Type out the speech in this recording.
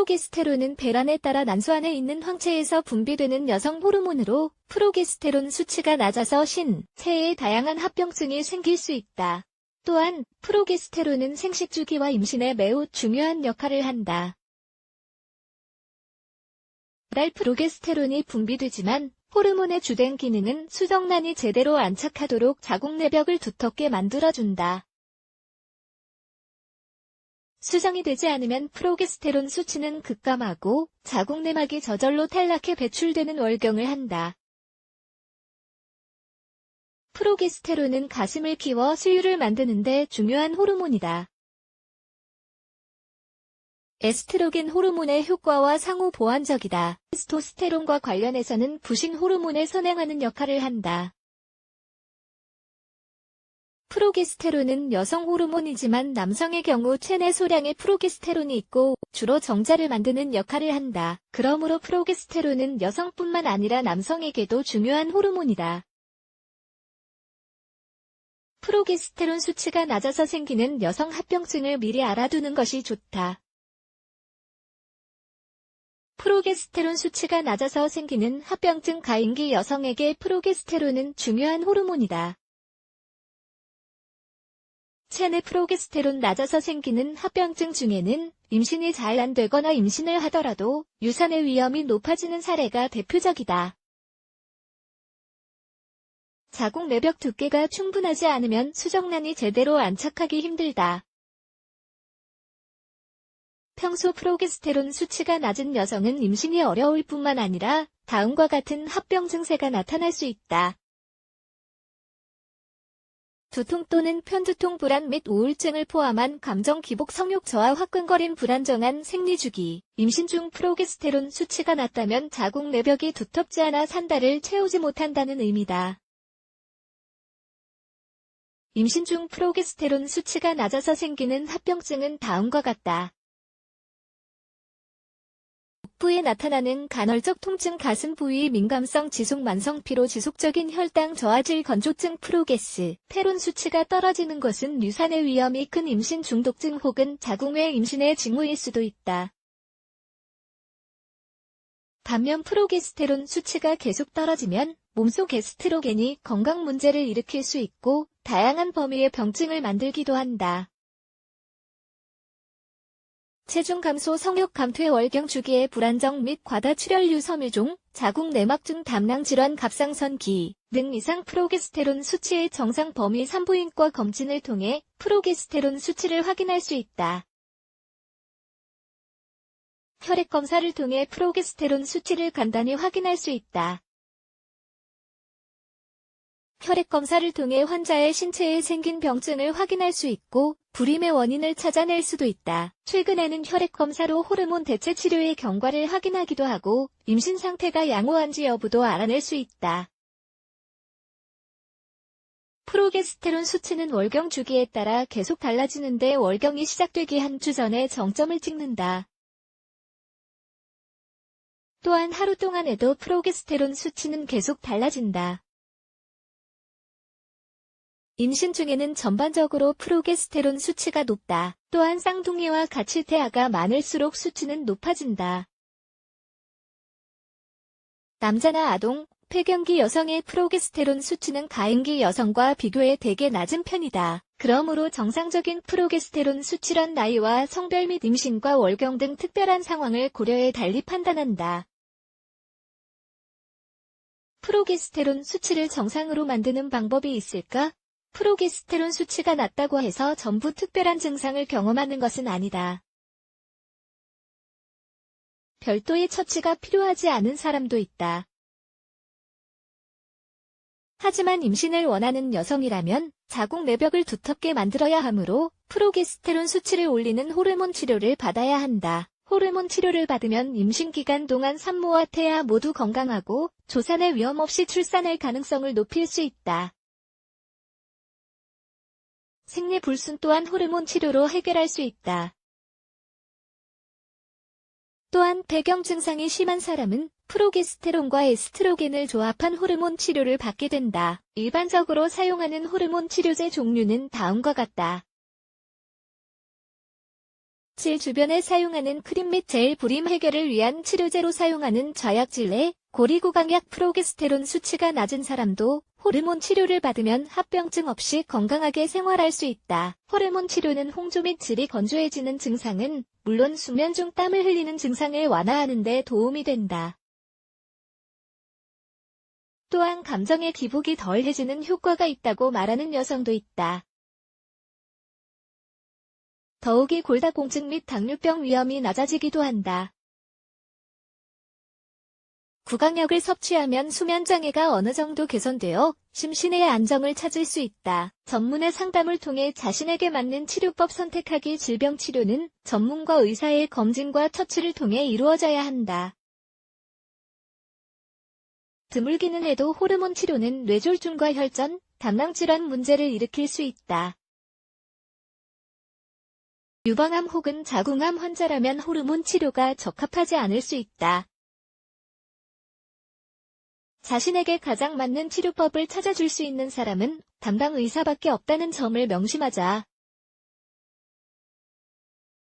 프로게스테론은 배란에 따라 난소 안에 있는 황체에서 분비되는 여성 호르몬으로 프로게스테론 수치가 낮아서 신, 체에 다양한 합병증이 생길 수 있다. 또한 프로게스테론은 생식 주기와 임신에 매우 중요한 역할을 한다. 날 프로게스테론이 분비되지만 호르몬의 주된 기능은 수정란이 제대로 안착하도록 자궁 내벽을 두텁게 만들어준다. 수정이 되지 않으면 프로게스테론 수치는 급감하고 자궁 내막이 저절로 탈락해 배출되는 월경을 한다. 프로게스테론은 가슴을 키워 수유를 만드는데 중요한 호르몬이다. 에스트로겐 호르몬의 효과와 상호 보완적이다. 테스토스테론과 관련해서는 부신 호르몬에 선행하는 역할을 한다. 프로게스테론은 여성 호르몬이지만 남성의 경우 체내 소량의 프로게스테론이 있고 주로 정자를 만드는 역할을 한다. 그러므로 프로게스테론은 여성뿐만 아니라 남성에게도 중요한 호르몬이다. 프로게스테론 수치가 낮아서 생기는 여성 합병증을 미리 알아두는 것이 좋다. 프로게스테론 수치가 낮아서 생기는 합병증 가임기 여성에게 프로게스테론은 중요한 호르몬이다. 체내 프로게스테론 낮아서 생기는 합병증 중에는 임신이 잘 안 되거나 임신을 하더라도 유산의 위험이 높아지는 사례가 대표적이다. 자궁 내벽 두께가 충분하지 않으면 수정란이 제대로 안착하기 힘들다. 평소 프로게스테론 수치가 낮은 여성은 임신이 어려울 뿐만 아니라 다음과 같은 합병 증세가 나타날 수 있다. 두통 또는 편두통 불안 및 우울증을 포함한 감정 기복 성욕 저하 화끈거림 불안정한 생리 주기, 임신 중 프로게스테론 수치가 낮다면 자궁 내벽이 두텁지 않아 산다를 채우지 못한다는 의미다. 임신 중 프로게스테론 수치가 낮아서 생기는 합병증은 다음과 같다. 복부에 나타나는 간헐적 통증 가슴 부위 민감성 지속 만성 피로 지속적인 혈당 저하질 건조증 프로게스 테론 수치가 떨어지는 것은 유산의 위험이 큰 임신 중독증 혹은 자궁외 임신의 징후일 수도 있다. 반면 프로게스테론 수치가 계속 떨어지면 몸속 에스트로겐이 건강 문제를 일으킬 수 있고 다양한 범위의 병증을 만들기도 한다. 체중 감소 성욕 감퇴 월경 주기의 불안정 및 과다 출혈류 섬유종, 자궁 내막증 담낭 질환 갑상선기 등 이상 프로게스테론 수치의 정상 범위 산부인과 검진을 통해 프로게스테론 수치를 확인할 수 있다. 혈액 검사를 통해 프로게스테론 수치를 간단히 확인할 수 있다. 혈액 검사를 통해 환자의 신체에 생긴 병증을 확인할 수 있고 불임의 원인을 찾아낼 수도 있다. 최근에는 혈액 검사로 호르몬 대체 치료의 경과를 확인하기도 하고 임신 상태가 양호한지 여부도 알아낼 수 있다. 프로게스테론 수치는 월경 주기에 따라 계속 달라지는데 월경이 시작되기 한 주 전에 정점을 찍는다. 또한 하루 동안에도 프로게스테론 수치는 계속 달라진다. 임신 중에는 전반적으로 프로게스테론 수치가 높다. 또한 쌍둥이와 같이 태아가 많을수록 수치는 높아진다. 남자나 아동, 폐경기 여성의 프로게스테론 수치는 가임기 여성과 비교해 대개 낮은 편이다. 그러므로 정상적인 프로게스테론 수치란 나이와 성별 및 임신과 월경 등 특별한 상황을 고려해 달리 판단한다. 프로게스테론 수치를 정상으로 만드는 방법이 있을까? 프로게스테론 수치가 낮다고 해서 전부 특별한 증상을 경험하는 것은 아니다. 별도의 처치가 필요하지 않은 사람도 있다. 하지만 임신을 원하는 여성이라면 자궁 내벽을 두텁게 만들어야 하므로 프로게스테론 수치를 올리는 호르몬 치료를 받아야 한다. 호르몬 치료를 받으면 임신 기간 동안 산모와 태아 모두 건강하고 조산의 위험 없이 출산할 가능성을 높일 수 있다. 생리 불순 또한 호르몬 치료로 해결할 수 있다. 또한 배경 증상이 심한 사람은 프로게스테론과 에스트로겐을 조합한 호르몬 치료를 받게 된다. 일반적으로 사용하는 호르몬 치료제 종류는 다음과 같다. 질 주변에 사용하는 크림 및 젤 불임 해결을 위한 치료제로 사용하는 저약질내 고리구강약 프로게스테론 수치가 낮은 사람도 호르몬 치료를 받으면 합병증 없이 건강하게 생활할 수 있다. 호르몬 치료는 홍조 및 질이 건조해지는 증상은 물론 수면 중 땀을 흘리는 증상을 완화하는 데 도움이 된다. 또한 감정의 기복이 덜해지는 효과가 있다고 말하는 여성도 있다. 더욱이 골다공증 및 당뇨병 위험이 낮아지기도 한다. 구강약을 섭취하면 수면장애가 어느 정도 개선되어 심신의 안정을 찾을 수 있다. 전문의 상담을 통해 자신에게 맞는 치료법 선택하기 질병 치료는 전문가 의사의 검진과 처치를 통해 이루어져야 한다. 드물기는 해도 호르몬 치료는 뇌졸중과 혈전, 담낭질환 문제를 일으킬 수 있다. 유방암 혹은 자궁암 환자라면 호르몬 치료가 적합하지 않을 수 있다. 자신에게 가장 맞는 치료법을 찾아줄 수 있는 사람은 담당 의사밖에 없다는 점을 명심하자.